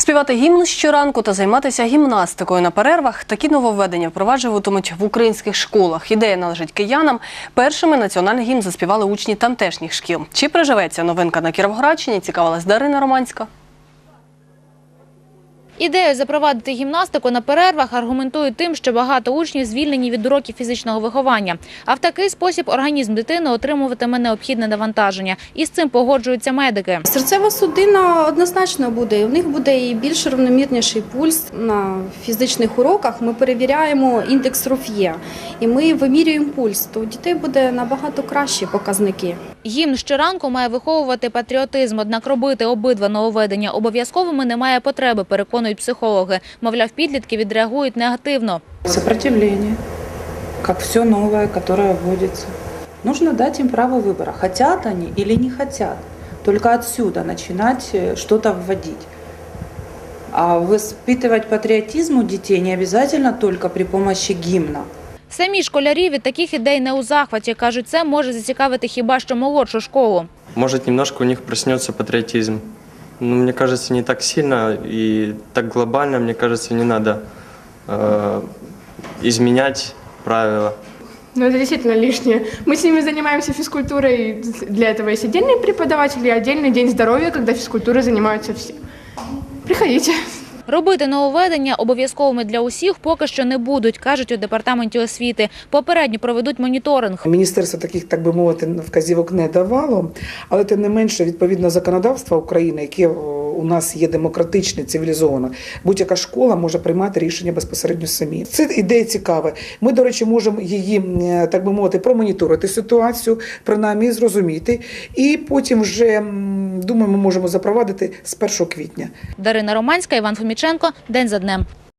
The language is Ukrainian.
Співати гімн щоранку та займатися гімнастикою на перервах такі нововведення впроваджуватимуть в українських школах. Ідея належить киянам. Першими національний гімн заспівали учні тамтешніх шкіл. Чи приживеться новинка на Кіровоградщині? Цікавилась Дарина Романська. Ідею запровадити гімнастику на перервах аргументують тим, що багато учнів звільнені від уроків фізичного виховання. А в такий спосіб організм дитини отримуватиме необхідне навантаження. І з цим погоджуються медики. Серцева судина однозначно буде. У них буде і більш рівномірніший пульс. На фізичних уроках ми перевіряємо індекс Роф'є і ми вимірюємо пульс. То у дітей буде набагато кращі показники. Гімн щоранку має виховувати патріотизм, однак робити обидва нововведення обов'язковими немає потреби, переконують психологи. Мовляв, підлітки відреагують негативно. Сопротивление, как все новое, которое вводится. Нужно дать им право выбора, хотят они или не хотят. Только отсюда начинать э, что-то вводить. А воспитывать патриотизм у детей не обязательно только при помощи гимна. Самі школярі від таких ідей не у захваті. Кажуть, це може зацікавити хіба що молодшу школу. Может, немножко у них проснется патриотизм. Но мне кажется, не так сильно и так глобально, мне кажется, не надо э, изменять правила. Ну, это действительно лишнее. Мы с ними занимаемся физкультурой, для этого есть отдельные преподаватели, и отдельный день здоровья, когда физкультурой занимаются все. Приходите. Робити нововведення обов'язковими для усіх поки що не будуть, кажуть у департаменті освіти. Попередньо проведуть моніторинг. Міністерство таких, так би мовити, вказівок не давало, але тим не менше, відповідно законодавства України, яке у нас є демократичне, цивілізована будь-яка школа може приймати рішення безпосередньо самі. Це ідея цікава. Ми, до речі, можемо її, е, так би мовити, промоніторити ситуацію, принаймні зрозуміти, і потім вже думаю, ми можемо запровадити з 1 квітня. Дарина Романська, Іван Фоміченко. День за днем.